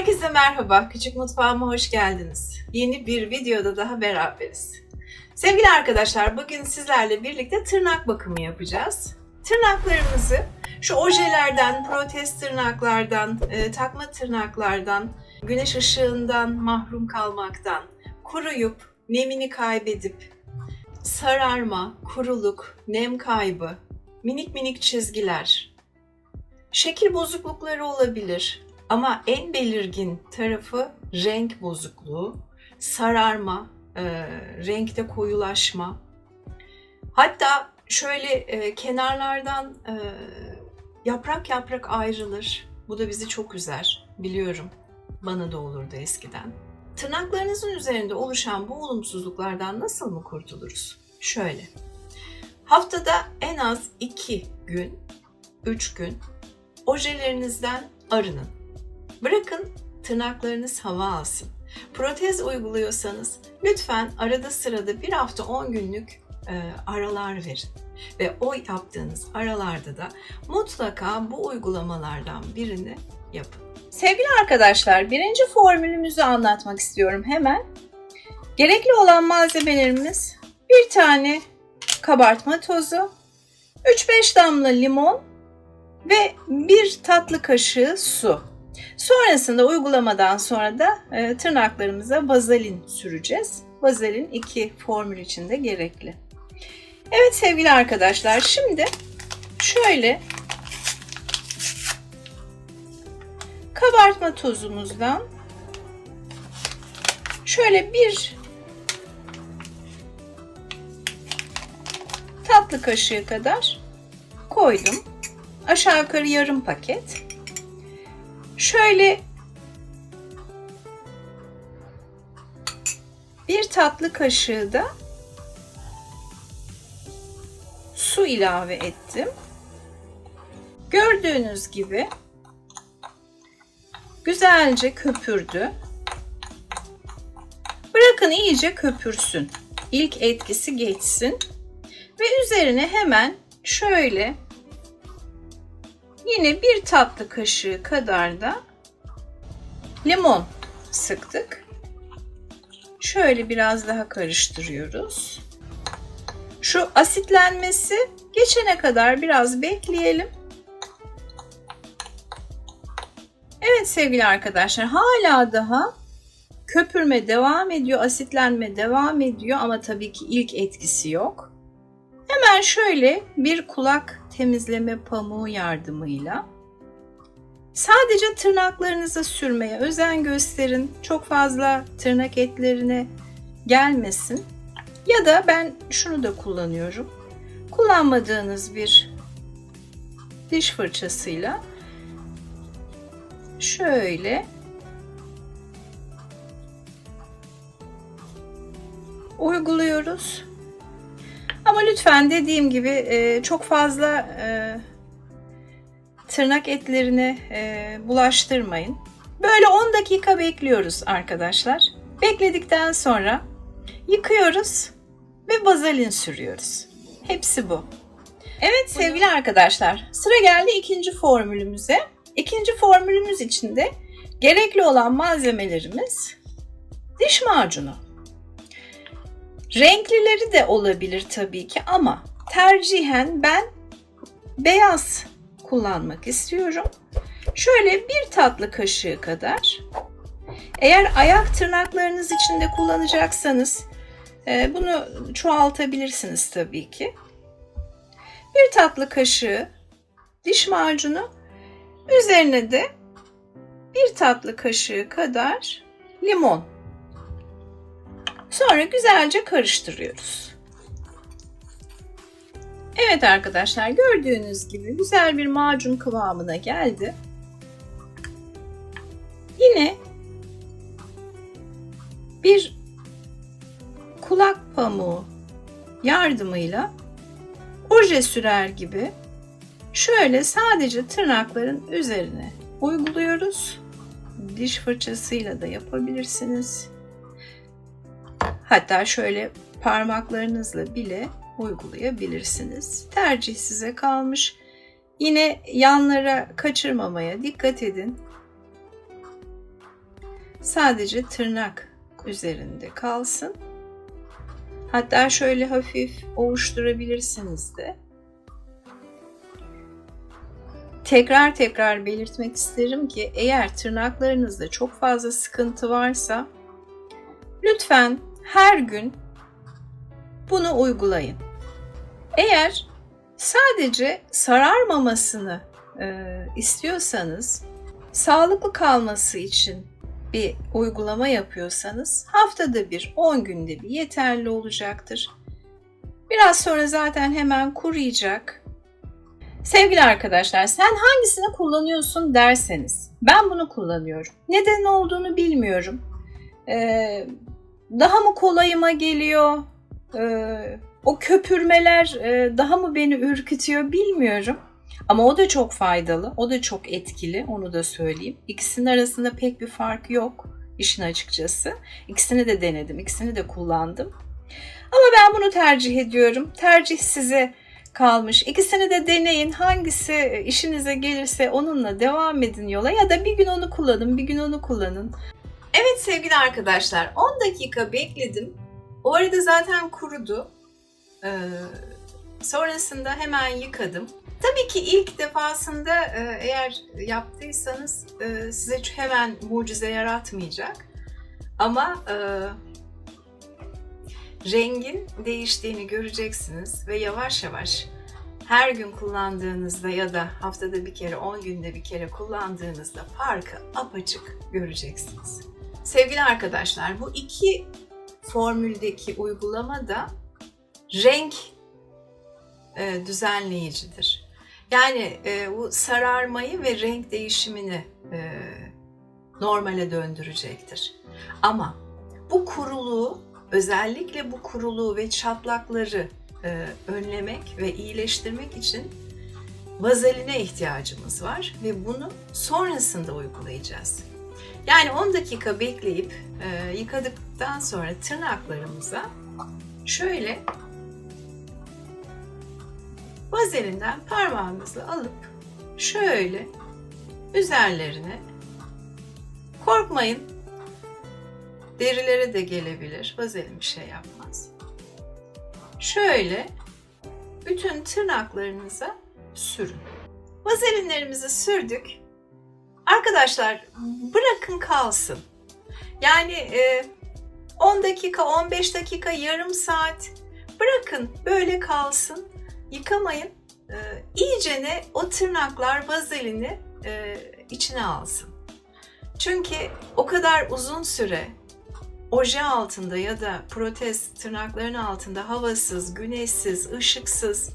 Herkese merhaba. Küçük mutfağıma hoş geldiniz. Yeni bir videoda daha beraberiz. Sevgili arkadaşlar, bugün sizlerle birlikte tırnak bakımı yapacağız. Tırnaklarımızı şu ojelerden, protez tırnaklardan, e, takma tırnaklardan, güneş ışığından mahrum kalmaktan, kuruyup nemini kaybedip sararma, kuruluk, nem kaybı, minik minik çizgiler, şekil bozuklukları olabilir, ama en belirgin tarafı renk bozukluğu, sararma, e, renkte koyulaşma. Hatta şöyle e, kenarlardan e, yaprak yaprak ayrılır. Bu da bizi çok üzer. Biliyorum. Bana da olurdu eskiden. Tırnaklarınızın üzerinde oluşan bu olumsuzluklardan nasıl mı kurtuluruz? Şöyle. Haftada en az 2 gün, 3 gün ojelerinizden arının. Bırakın tırnaklarınız hava alsın. Protez uyguluyorsanız lütfen arada sırada bir hafta 10 günlük e, aralar verin. Ve o yaptığınız aralarda da mutlaka bu uygulamalardan birini yapın. Sevgili arkadaşlar, birinci formülümüzü anlatmak istiyorum hemen. Gerekli olan malzemelerimiz bir tane kabartma tozu, 3-5 damla limon ve bir tatlı kaşığı su. Sonrasında uygulamadan sonra da e, tırnaklarımıza vazelin süreceğiz. Vazelin iki formül için de gerekli. Evet sevgili arkadaşlar şimdi şöyle kabartma tozumuzdan şöyle bir tatlı kaşığı kadar koydum. Aşağı yukarı yarım paket. Şöyle bir tatlı kaşığı da su ilave ettim. Gördüğünüz gibi güzelce köpürdü. Bırakın iyice köpürsün. İlk etkisi geçsin. Ve üzerine hemen şöyle Yine bir tatlı kaşığı kadar da limon sıktık. Şöyle biraz daha karıştırıyoruz. Şu asitlenmesi geçene kadar biraz bekleyelim. Evet sevgili arkadaşlar hala daha köpürme devam ediyor, asitlenme devam ediyor ama tabii ki ilk etkisi yok. Hemen şöyle bir kulak temizleme pamuğu yardımıyla sadece tırnaklarınıza sürmeye özen gösterin. Çok fazla tırnak etlerine gelmesin. Ya da ben şunu da kullanıyorum. Kullanmadığınız bir diş fırçasıyla şöyle uyguluyoruz. Lütfen dediğim gibi e, çok fazla e, tırnak etlerine e, bulaştırmayın. Böyle 10 dakika bekliyoruz arkadaşlar. Bekledikten sonra yıkıyoruz ve vazelin sürüyoruz. Hepsi bu. Evet sevgili arkadaşlar sıra geldi ikinci formülümüze. İkinci formülümüz için de gerekli olan malzemelerimiz diş macunu. Renklileri de olabilir tabii ki ama tercihen ben beyaz kullanmak istiyorum. Şöyle bir tatlı kaşığı kadar. Eğer ayak tırnaklarınız için de kullanacaksanız e, bunu çoğaltabilirsiniz tabii ki. Bir tatlı kaşığı diş macunu üzerine de bir tatlı kaşığı kadar limon Sonra güzelce karıştırıyoruz. Evet arkadaşlar gördüğünüz gibi güzel bir macun kıvamına geldi. Yine bir kulak pamuğu yardımıyla oje sürer gibi şöyle sadece tırnakların üzerine uyguluyoruz. Diş fırçasıyla da yapabilirsiniz. Hatta şöyle parmaklarınızla bile uygulayabilirsiniz. Tercih size kalmış. Yine yanlara kaçırmamaya dikkat edin. sadece tırnak üzerinde kalsın. Hatta şöyle hafif ovuşturabilirsiniz de. Tekrar tekrar belirtmek isterim ki eğer tırnaklarınızda çok fazla sıkıntı varsa lütfen her gün bunu uygulayın. Eğer sadece sararmamasını e, istiyorsanız, sağlıklı kalması için bir uygulama yapıyorsanız haftada bir 10 günde bir yeterli olacaktır. Biraz sonra zaten hemen kuruyacak. Sevgili arkadaşlar sen hangisini kullanıyorsun derseniz ben bunu kullanıyorum. Neden olduğunu bilmiyorum. Ee, daha mı kolayıma geliyor? Ee, o köpürmeler e, daha mı beni ürkütüyor bilmiyorum. Ama o da çok faydalı, o da çok etkili, onu da söyleyeyim. İkisinin arasında pek bir fark yok işin açıkçası. İkisini de denedim, ikisini de kullandım. Ama ben bunu tercih ediyorum. Tercih size kalmış. İkisini de deneyin. Hangisi işinize gelirse onunla devam edin yola ya da bir gün onu kullanın, bir gün onu kullanın. Evet sevgili arkadaşlar 10 dakika bekledim. O arada zaten kurudu. Ee, sonrasında hemen yıkadım. Tabii ki ilk defasında e, eğer yaptıysanız e, size hemen mucize yaratmayacak. Ama e, rengin değiştiğini göreceksiniz ve yavaş yavaş her gün kullandığınızda ya da haftada bir kere, 10 günde bir kere kullandığınızda farkı apaçık göreceksiniz. Sevgili arkadaşlar, bu iki formüldeki uygulama da renk e, düzenleyicidir. Yani e, bu sararmayı ve renk değişimini e, normale döndürecektir. Ama bu kuruluğu, özellikle bu kuruluğu ve çatlakları e, önlemek ve iyileştirmek için vazeline ihtiyacımız var ve bunu sonrasında uygulayacağız. Yani 10 dakika bekleyip e, yıkadıktan sonra tırnaklarımıza şöyle vazelinden parmağımızla alıp şöyle üzerlerine korkmayın derilere de gelebilir. Vazelin bir şey yapmaz. Şöyle bütün tırnaklarınıza sürün. Vazelinlerimizi sürdük. Arkadaşlar bırakın kalsın. Yani e, 10 dakika, 15 dakika, yarım saat bırakın böyle kalsın. Yıkamayın. E, iyicene o tırnaklar vazelini e, içine alsın. Çünkü o kadar uzun süre oje altında ya da protez tırnakların altında havasız, güneşsiz, ışıksız,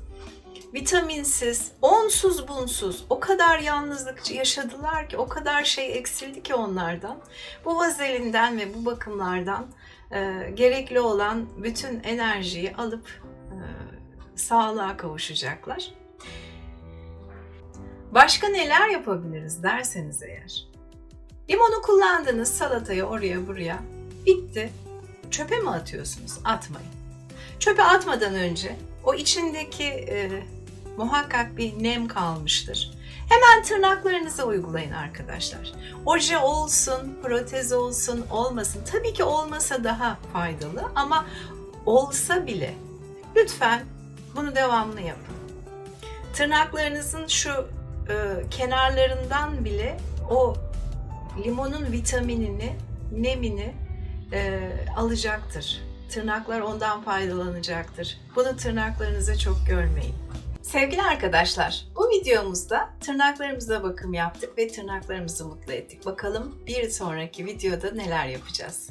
vitaminsiz, onsuz bunsuz o kadar yalnızlık yaşadılar ki o kadar şey eksildi ki onlardan. Bu vazelinden ve bu bakımlardan e, gerekli olan bütün enerjiyi alıp e, sağlığa kavuşacaklar. Başka neler yapabiliriz derseniz eğer. Limonu kullandınız salatayı oraya buraya. Bitti. Çöpe mi atıyorsunuz? Atmayın. Çöpe atmadan önce o içindeki e, muhakkak bir nem kalmıştır. Hemen tırnaklarınıza uygulayın arkadaşlar. Oje olsun, protez olsun, olmasın. Tabii ki olmasa daha faydalı ama olsa bile lütfen bunu devamlı yapın. Tırnaklarınızın şu e, kenarlarından bile o limonun vitaminini, nemini e, alacaktır. Tırnaklar ondan faydalanacaktır. Bunu tırnaklarınıza çok görmeyin. Sevgili arkadaşlar, bu videomuzda tırnaklarımıza bakım yaptık ve tırnaklarımızı mutlu ettik. Bakalım bir sonraki videoda neler yapacağız.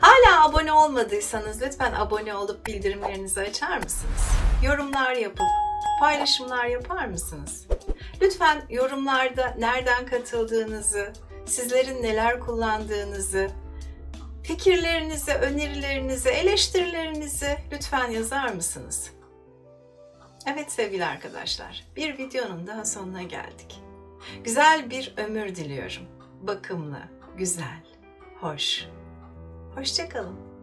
Hala abone olmadıysanız lütfen abone olup bildirimlerinizi açar mısınız? Yorumlar yapıp paylaşımlar yapar mısınız? Lütfen yorumlarda nereden katıldığınızı, sizlerin neler kullandığınızı, fikirlerinizi, önerilerinizi, eleştirilerinizi lütfen yazar mısınız? Evet sevgili arkadaşlar, bir videonun daha sonuna geldik. Güzel bir ömür diliyorum. Bakımlı, güzel, hoş. Hoşçakalın.